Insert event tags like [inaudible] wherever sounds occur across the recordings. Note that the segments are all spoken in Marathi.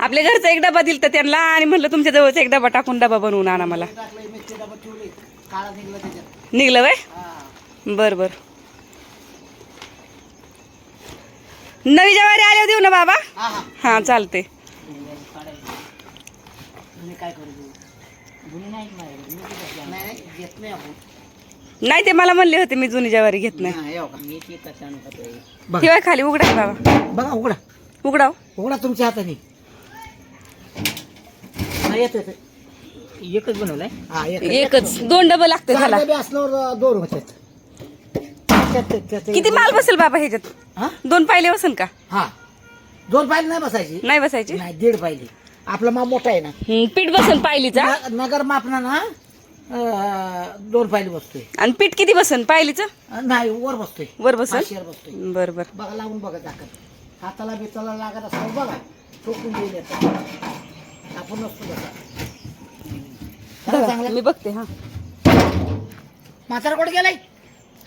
आपल्या घरचा एक डबा दिल तर त्यांना आणि म्हणलं तुमच्या जवळचा एक डबा टाकून डबा बनवून आणा मला. निघला वय? बर बर. नवी जवारी आल्यावर देऊ ना बाबा? हा चालते नाही ते मला म्हणले होते मी जुनी जवारी घेत नाही. खाली उघडा बाबा. बघा उघडा. उघडाव. उघडा तुमच्या हाताने. हा येतो येतो. एकच बनवलाय? हा एकच एकच. दोन डबं लागते चार झाला डबे असल्यावर दोन होतात. त्यात- त्यात- त्यात- किती माल बसेल बाबा ह्याच्यात? हा? दोन पायले बसेल का? हा. दोन पायली नाही बसायची. नाही बसायची? नाही दीड पायली. आपला माप मोठा आहे ना. पीठ बसेल पायलीचा न- नगर मापना ना अं, दोन पायली बसतोय. आणि पीठ किती बसन? पायलीचं? अं, नाही वर बसतोय. वर बसल पाचशेवर बसतोय. बर बर. बघा लावून बघा दाखल हाताला बिचाला लागत असं बघा. ठोकून देईल याचं. आपण नसतो बघा बघा चांगलं मी बघते हा. म्हातारा कुठे गेलाय?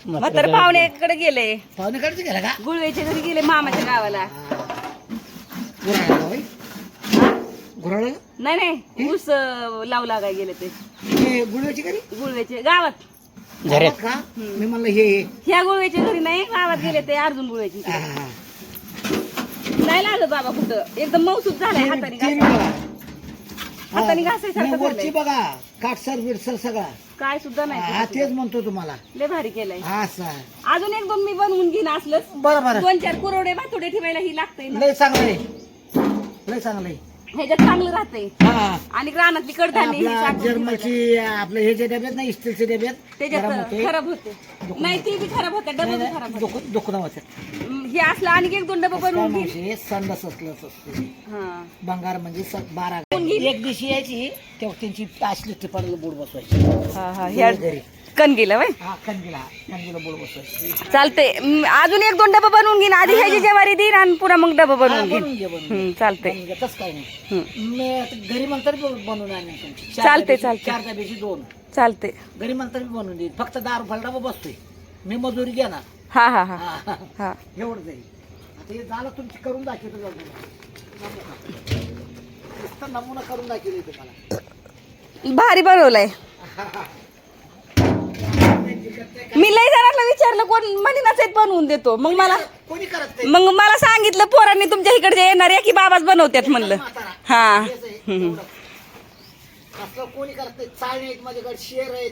म्हातार पाहुण्याकडे गेले पाहुणेकडे गेला का? गुळवेच्या घरी गेले मामाच्या गावाला. गुराळा नाही नाही. ऊस लावू लागाय गेले ते. हे गुळव्याची घरी? गुळवेचे गावात. का? मी म्हणलं हे हे. ह्या गुळवेच्या घरी नाही गावात गेले ते अर्जुन गुळवेची हा, हा, हा. नाही लागत बाबा कुठं. एकदम मौसूद झालाय हाताने घासायला. बघा. हाताने घासायसारखं वरची झालंय. बघा काटसर बिडसर सगळा. काय सुद्धा हा नाही तेच म्हणतो तुम्हाला. लय भारी केलंय. हा असं अजून एक दोन मी बनवून घेईन असलंच. बरं बरं. दोन चार कुरवडे भातुडे ठेवायला ही लागतंय ना. लय चांगलं आहे लय चांगलं आहे ह्याच्यात चांगलं राहतंय. हा. आणि रानातली कडधान्य ही आपल्या साठवून ठेवायला. जर्मलची आपलं हे जे डब्यात ना स्टीलचे डब्यात गरम त्याच्यात होते. खराब होते. नाही ती बी खराब होते डबल बी खराब होते दुख- दुखणं होतं हम्म, हे असलं आणि एक दोन डबं बनवून मावशी संडास असलंच असते हा. बंगार म्हणजे स- बारा एक दिवशी यायची तेव्हा त्यांची असली टिपाडला बोर्ड बसवायची. हा हा ह्या घरी. कण गेलं वय हा बोर्ड बसवायची चालते अजून एक दोन डबं बनवून घेईन. आधी ह्याची जेवारी देईन आणि पुन्हा मग डबं बनवून घेईन. चालते तसं काय नाही. घरी म्हणतात बनवून आणेन चालते, चालते. चार डब्याची दोन. चालते घरी म्हणतात बनवून देईल फक्त दारू फलडा बसतोय. मी मजुरी घेणार. हा हा हा. हा, एवढं जाईल आता हे झालं तुमची करून दाखवतो नमुना करून दाखवली तुम्हाला. भारी बनवलंय. मी लय जणांना विचारलं कोण म्हणीनाच आहेत बनवून देतो. मग मला कोणी करत नाही. मग मला सांगितलं पोरांनी तुमच्या इकडचे येणार की बाबाच बनवतात म्हणलं. म्हातारा. हा. हेच आहे, एवढं. असलं कोणी करत नाही. चाळणे आहेत माझ्याकडे शेर आहेत.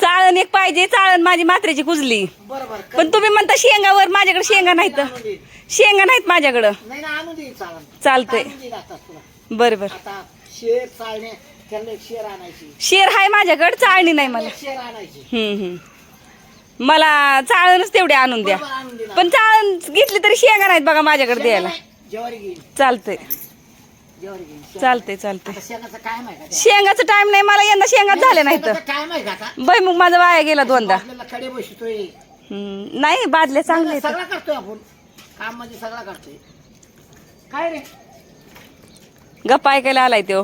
चाळण एक पाहिजे चाळण माझी मात्रेची कुजली. बरोबर पण तुम्ही म्हणता शेंगावर माझ्याकडे शेंगा नाहीत. आणून देईन. शेंगा नाहीत माझ्याकडं. नाही ना आणून देईन चाळण. चालतंय. आणून देईन आता तुला. बरं बरं आता शेर चाळणे त्यांना एक शेर आणायची. शेर हाय माझ्याकडे चाळणी नाही मला. एक शेर आणायची. हम्म हम्म. मला चाळणच तेवढे आणून द्या. पण चाळण घेतली तरी शेंगा नाहीत बघा माझ्याकडे द्यायला. चालतंय. चालतंय चालतंय. शेंगाचं टाइम नाही मला यंदा शेंगाच झाले का आता? बाई मग माझा वाया गेला दोनदा. नाही बादल्या चांगले आहेत. सगळा करतोय आपण. काम म्हणजे सगळा करतोय. काय रे? गप्पा ऐकायला आलाय तो.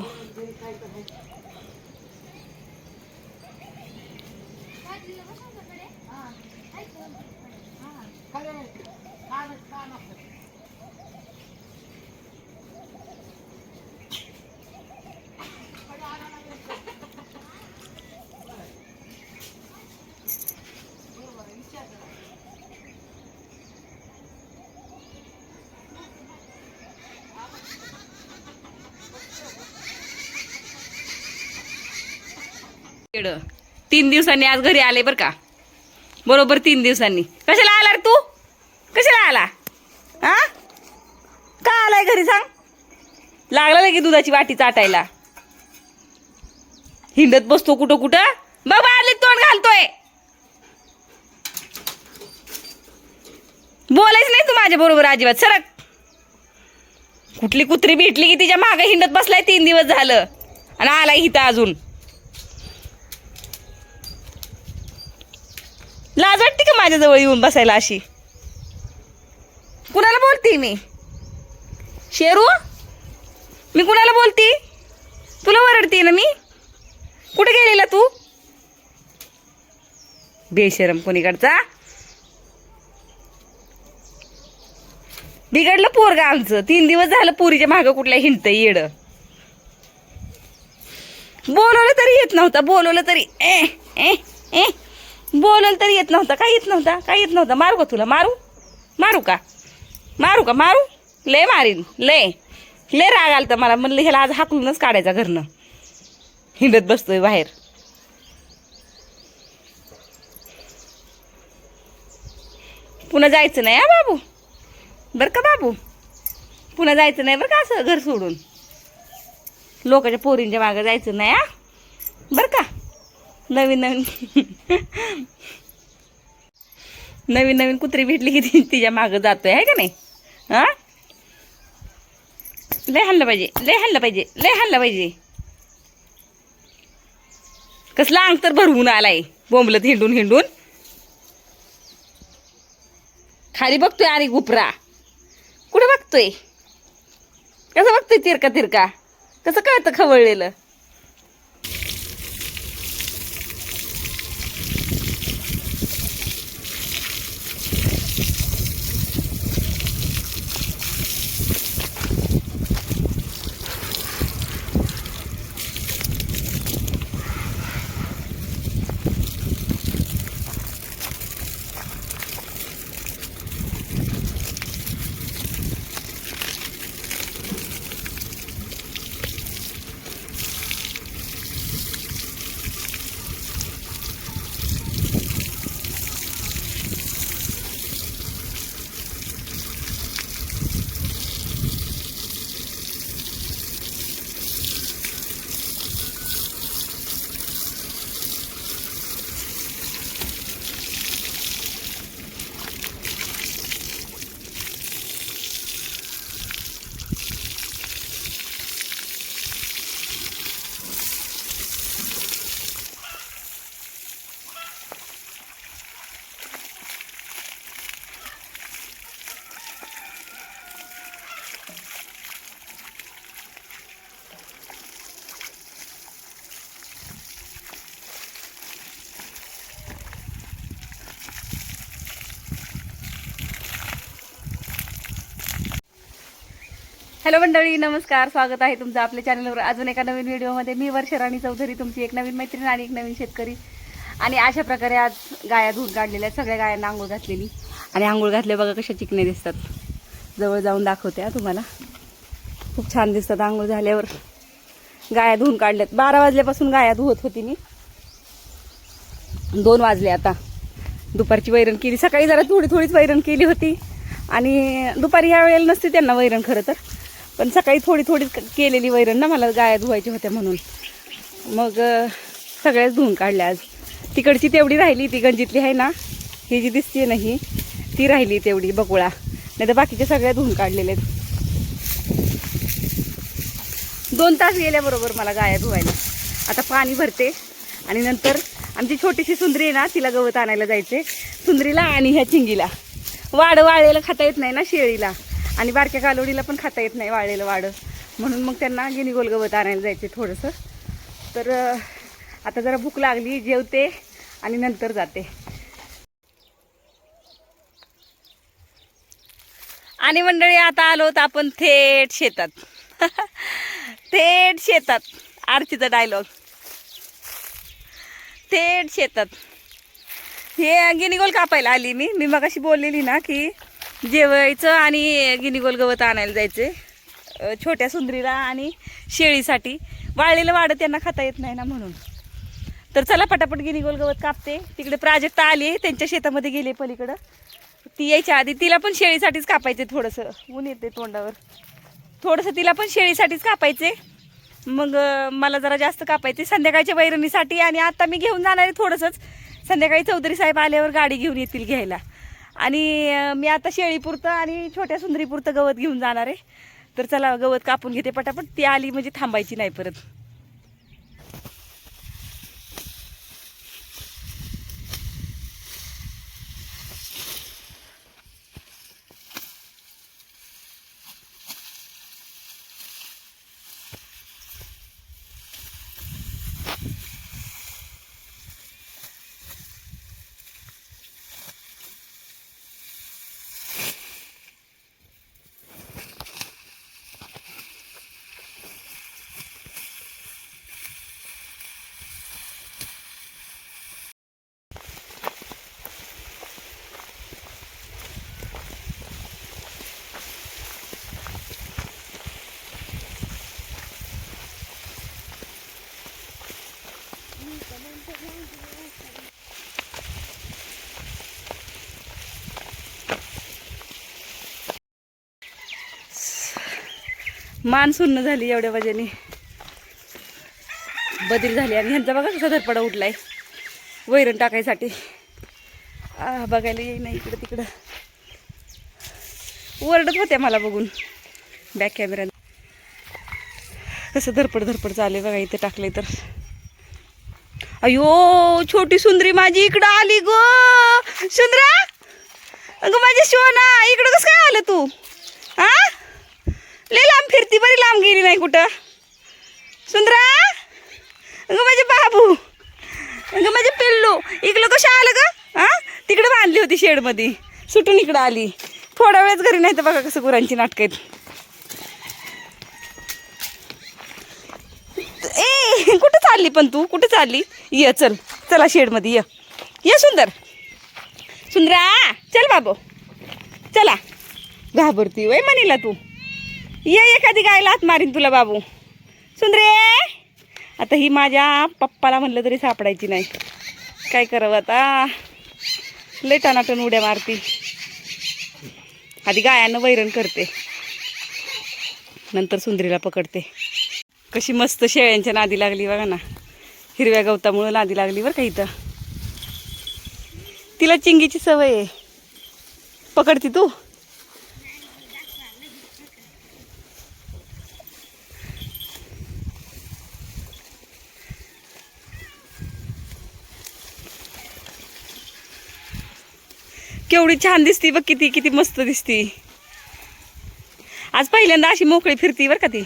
तीन दिवसांनी आज घरी आले बर का? बरोबर तीन दिवसांनी. कशाला आला रे तू? कशाला आला? हा का आलाय घरी सांग? लागला लगे दुधाची वाटी चाटायला. हिंडत बसतो कुठं कुठं? बाबा आले तोंड घालतोय. बोलायच नाही तू माझ्या बरोबर अजिबात सरक. कुठली कुत्री भेटली की तिच्यामागे हिंडत बसलाय तीन दिवस झालं. आणि आलाय इथं अजून. लाज वाटते का माझ्याजवळ येऊन बसायला अशी? कुणाला बोलते मी? शेरू? मी कुणाला बोलते? तुला वरडते ना मी? कुठे गेलेला तू? बेशरम कोणीकडचा? बिघडलं पोरग आमचं. तीन दिवस झालं पोरीच्या मागं कुठल्या हिंडत येड. बोलवलं तरी येत नव्हता. बोलवलं तरी ए ए ए. बोलल तरी येत नव्हता. काय येत नव्हता? काय येत नव्हता? मारू का तुला? मारू? मारू का? मारू का? मारू? ले मारीन. ले ले राग आलता मला. म्हणलं ह्याला आज हाकलूनच काढायचा घरनं. हिंडत बसतोय बाहेर. पुन्हा जायचं नाही हा बाबू? बरं का बाबू? पुन्हा जायचं नाही बरं का असं घर सोडून? लोकांच्या पोरींच्या मागं जायचं नाही हा? बरं का? नवीन नवीन. नवीन नवीन कुत्री भेटली की ती तिच्या मागं जातोय आहे का नाही? हा? लय हल्लं पाहिजे लय हल्लं पाहिजे लय हल्लं पाहिजे. कसला अंग तर भरवून आलाय बोंबलत हिंडून हिंडून. खाली बघतोय अरे गुपरा कुठं बघतोय? कसं बघतोय तिरका तिरका? कसं कळतं खवळलेलं? हॅलो मंडळी नमस्कार स्वागत आहे तुमचं आपल्या चॅनलवर अजून एका नवीन व्हिडिओमध्ये मी वर्षराणी चौधरी तुमची एक नवीन मैत्रीण आणि एक नवीन शेतकरी. आणि अशा प्रकारे आज गाया धुवून काढलेल्या आहेत. सगळ्या गायांना आंघोळ घातलेली. आणि आंघोळ घातल्या बघा कशा चिकने दिसतात. जवळ जाऊन दाखवते तुम्हाला. खूप छान दिसतात आंघोळ झाल्यावर. गाया धुवून काढल्यात. बारा वाजल्यापासून गाया धुवत होती मी. दोन वाजले आता. दुपारची वैरण केली. सकाळी जरा थोडी थोडीच वैरण केली होती. आणि दुपारी ह्या वेळेला नसते त्यांना वैरण खरं तर. पण सकाळी थोडी थोडी केलेली वैरण ना मला गाया धुवायच्या होत्या म्हणून. मग सगळ्याच धुवून काढल्या आज. तिकडची तेवढी राहिली ती गंजीतली आहे ना ही जी दिसते ना ही ती राहिली तेवढी बकुळा. नाही तर बाकीच्या सगळ्या धुवून काढलेल्या आहेत. दोन तास गेल्याबरोबर मला गाया धुवायला आता पाणी भरते आणि नंतर आमची छोटीशी सुंदरी आहे ना तिला गवत आणायला जायचे सुंदरीला आणि ह्या चिंगीला. वाढ वाळेला खाता येत नाही ना शेळीला. आणि बारक्या कालोडीला पण खाता येत नाही वाळलेलं वाड. म्हणून मग त्यांना गिनी गवत आणायला जायचे थोडंसं. तर आता जरा भूक लागली जेवते आणि नंतर जाते. आणि मंडळी आता आलो तर आपण थेट शेतात. [laughs] थेट शेतात. आरतीचा डायलॉग थेट शेतात. हे गिनीगोल कापायला आली मी. मी मगाशी बोललेली ना की जेवायचं आणि गिनीगोल गवत आणायला जायचं. छोट्या सुंदरीला आणि शेळीसाठी. वाळलेलं वाढत त्यांना खाता येत नाही ना म्हणून. तर चला पटापट गिनीगोल गवत कापते. तिकडे प्राजक्ता आली त्यांच्या शेतामध्ये गेले पलीकडं. ती यायच्या आधी तिला पण शेळीसाठीच कापायचे थोडंसं. ऊन येते तोंडावर. थोडंसं तिला पण शेळीसाठीच कापायचे. मग मला जरा जास्त कापायचे. संध्याकाळच्या वैरणीसाठी आणि आता मी घेऊन जाणार आहे थोडंसंच. संध्याकाळी चौधरी साहेब आल्यावर गाडी घेऊन येतील घ्यायला. आणि मी आता शेळीपुरतं आणि छोट्या सुंदरीपुरतं गवत घेऊन जाणार आहे. तर चला गवत कापून घेते पटापट. ती आली म्हणजे थांबायची नाही परत. मान सुन्न झाली एवढ्या वजेने. बदल झाली आणि ह्यांचा बघा कसा धरपडा उठलाय. वैरण टाकायसाठी. आ बघायला येई नाही इकडं तिकडं. ओरडत होत्या मला बघून. बॅक कॅमेरा कसं धरपड धरपड चालले बघा इथे टाकले तर. अयो छोटी सुंदरी माझी इकडं आली ग. सुंदरा अगं माझी शिवना इकडं कसं काय आलं तू? हा लय लांब फिरती बरी लांब गेली नाही कुठं? सुंदरा अगं माझे बाबू अगं माझे पिल्लू इकडं कशा आलं ग? हां? तिकडं बांधली होती शेडमध्ये सुटून इकडं आली. थोडा वेळच घरी नाही तर बघा कसं गुरांची नाटकं आहेत. ए कुठं चालली पण तू? कुठं चालली? ये चल. चला शेडमध्ये ये. ये सुंदर. सुंदरा चल बाबू. चला. घाबरती वय म्हणीला तू? ये एखादी गायला हात मारीन तुला बाबू. सुंदरे. आता ही माझ्या पप्पाला म्हणलं तरी सापडायची नाही. काय करावं आता? लय टनाटन उड्या मारती. आधी गायांना वैरण करते. नंतर सुंदरीला पकडते. कशी मस्त शेळ्यांच्या नादी लागली बघा ना. हिरव्या गवतामुळं नादी लागली बरं का इथं. तिला चिंगीची सवय आहे. पकडती तू? केवढी छान दिसती बघ किती किती मस्त दिसती. आज पहिल्यांदा अशी मोकळी फिरती बरं का ती.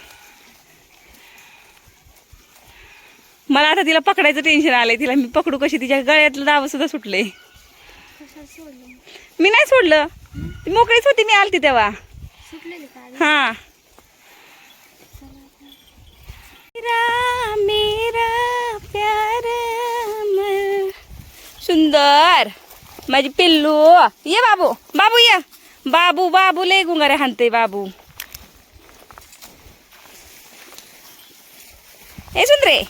मला आता तिला पकडायचं टेन्शन आलंय. तिला मी पकडू कशी? तिच्या गळ्यातलं दाव सुद्धा सुटले मी नाही सोडलं. ती मोकळीच होती मी आलती तेव्हा. हा. मेरा प्यार. सुंदर. माझी पिल्लू. ये बाबू. बाबू ये. बाबू बाबू लय गुंगारे हाणते बाबू. ए सुंदरे.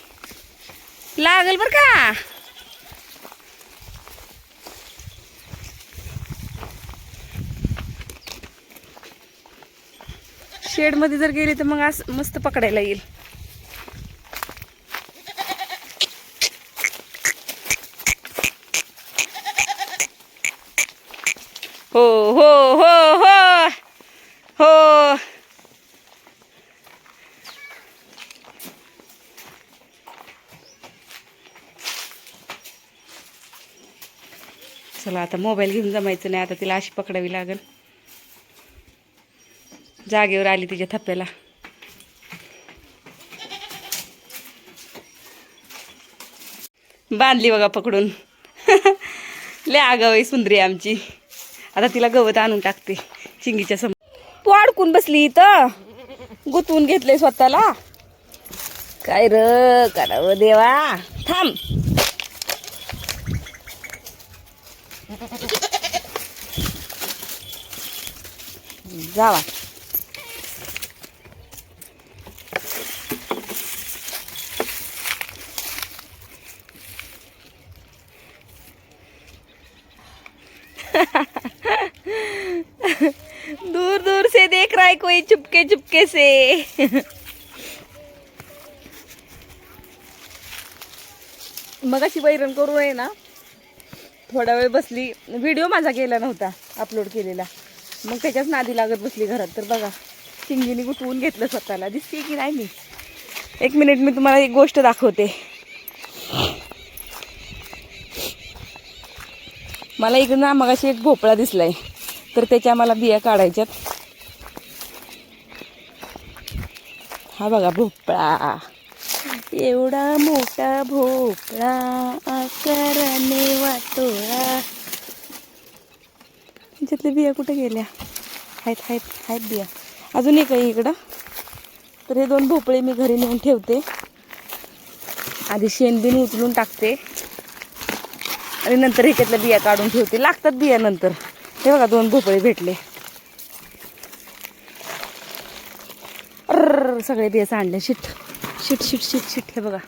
लागल बर का? शेडमध्ये जर गेली तर मग असं मस्त पकडायला येईल हो हो हो हो हो चला आता मोबाईल घेऊन जमायचं नाही आता तिला अशी पकडावी लागेल. जागेवर आली तिच्या थप्प्याला. बांधली बघा पकडून. [laughs] लय आगाव सुंदरी आमची. आता तिला गवत आणून टाकते चिंगीच्या समोर तू अडकून बसली इथं. गुतवून घेतले स्वतःला. काय र करावं देवा. थांब. जावा. दूर दूर से देख रहा है कोई चुपके चुपके से. मगाशी वैरण करू आहे ना. थोडा वेळ बसली. व्हिडिओ माझा गेला नव्हता अपलोड केलेला. मग त्याच्याच नादी लागत बसली घरात. तर बघा चिंगीने गुटवून घेतलं स्वतःला. दिसते की नाही मी? एक मिनिट मी तुम्हाला एक गोष्ट दाखवते. मला इकडं ना मगाशी एक भोपळा दिसलाय. तर त्याच्या मला बिया काढायच्यात. हा बघा भोपळा. एवढा मोठा भोपळा आकाराने वाटोळा. त्याच्यातल्या बिया कुठे गेल्या? आहेत आहेत आहेत बिया. अजून एक आहे इकडं. तर हे दोन भोपळे मी घरी नेऊन ठेवते. आधी शेणबिन उचलून टाकते. आणि नंतर ह्याच्यातल्या बिया काढून ठेवते. लागतात बिया नंतर. हे बघा दोन भोपळे भेटले. सगळे बिया सांडले. Shit. Shit shit shit shit. हे बघा.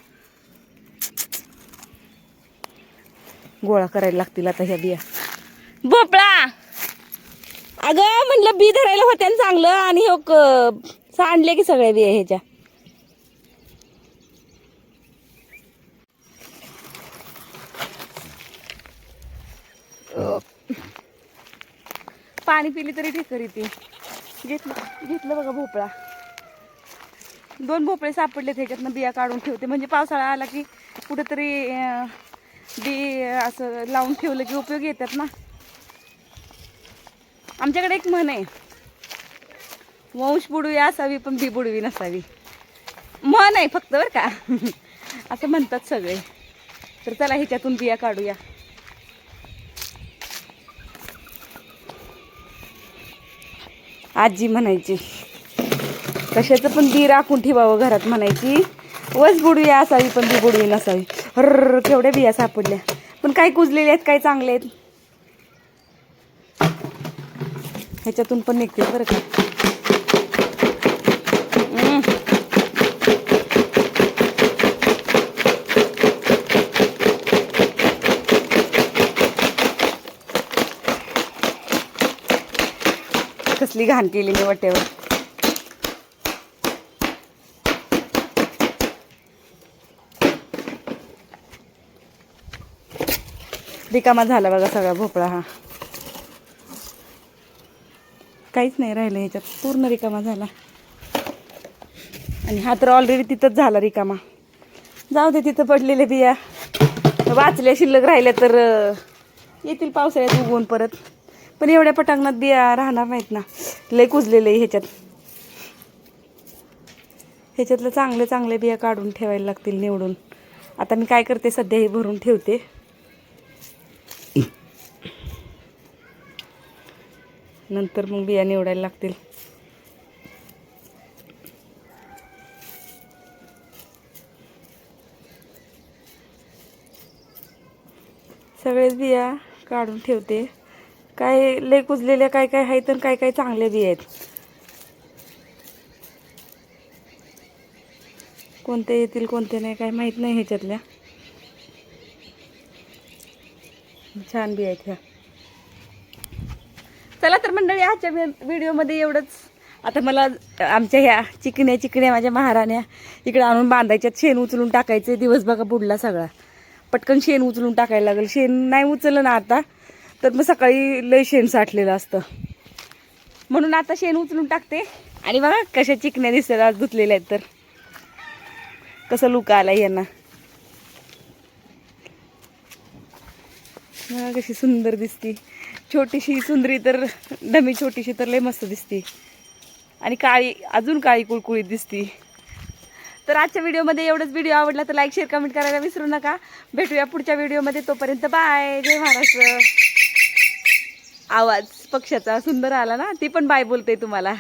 गोळा करायला लागतील आता ह्या बिया. भोपळा! अगं म्हणलं बी धरायला होत्या चांगलं आणि हो सांडले की सगळे बिया ह्याच्या. पाणी पिली तरी ठिकर येते घेतलं घेतलं बघा भोपळा. दोन भोपळे सापडले त्याच्यातनं बिया काढून ठेवते. म्हणजे पावसाळा आला की कुठंतरी बी असं लावून ठेवलं की उपयोग येतात ना. आमच्याकडे एक म्हण आहे. वंश बुडवी असावी पण बी बुडवी नसावी. म्हण आहे फक्त बरं का. [laughs] असं म्हणतात सगळे. तर चला ह्याच्यातून बिया काढूया. आजी म्हणायची कशाचं पण बी राखून ठेवावं घरात म्हणायची. वस बुडवी असावी पण बी बुडवी नसावी हर केवढ्या बिया सापडल्या. पण काही कुजलेल्या आहेत काही चांगले आहेत? ह्याच्यातून पण निघतील बरं का. कसली घाण केली मी वाट्यावर. रिकामा झाला बघा सगळा भोपळा हा. काहीच नाही राहिलं ह्याच्यात पूर्ण रिकामा झाला. आणि हा तर ऑलरेडी तिथंच झाला रिकामा. जाऊ दे तिथं पडलेले बिया. वाचल्या शिल्लक राहिल्या तर येतील पावसाळ्यात उगवून परत. पण एवढ्या पटांगणात बिया राहणार नाहीत ना. लय कुजलेले ह्याच्यात. ह्याच्यातलं चांगले चांगले बिया काढून ठेवायला लागतील निवडून. आता मी काय करते सध्या हे भरून ठेवते. नंतर मग बिया निवडायला लागतील. सगळेच बिया काढून ठेवते. काय लय कुजलेल्या काय काय आहेत आणि काय काय चांगल्या बिया आहेत. कोणते येतील कोणते नाही काय माहीत नाही ह्याच्यातल्या. छान बिया आहेत ह्या. आजच्या व्हिडिओमध्ये एवढंच. आता मला आमच्या ह्या चिकण्या चिकण्या माझ्या महाराण्या इकडे आणून बांधायच्यात. शेण उचलून टाकायचे दिवस बघा बुडला सगळा. पटकन शेण उचलून टाकायला लागेल. शेण नाही उचललं ना आता तर मग सकाळी लय शेण साठलेलं असतं. म्हणून आता शेण उचलून टाकते. आणि बघा कशा चिकण्या दिसतात आज धुतलेल्या आहेत तर. कसं लुका आला यांना. बघा कशी सुंदर दिसती. छोटीशी सुंदरी तर डमी छोटीशी तर लय मस्त दिसती. आणि काळी अजून काळी कुळकुळीत दिसती. तर आजच्या व्हिडिओमध्ये एवढंच. व्हिडिओ आवडला तर लाईक शेअर कमेंट करायला विसरू नका. भेटूया पुढच्या व्हिडिओमध्ये. तोपर्यंत बाय जय महाराष्ट्र. आवाज पक्षाचा सुंदर आला ना? ती पण बाय बोलते तुम्हाला.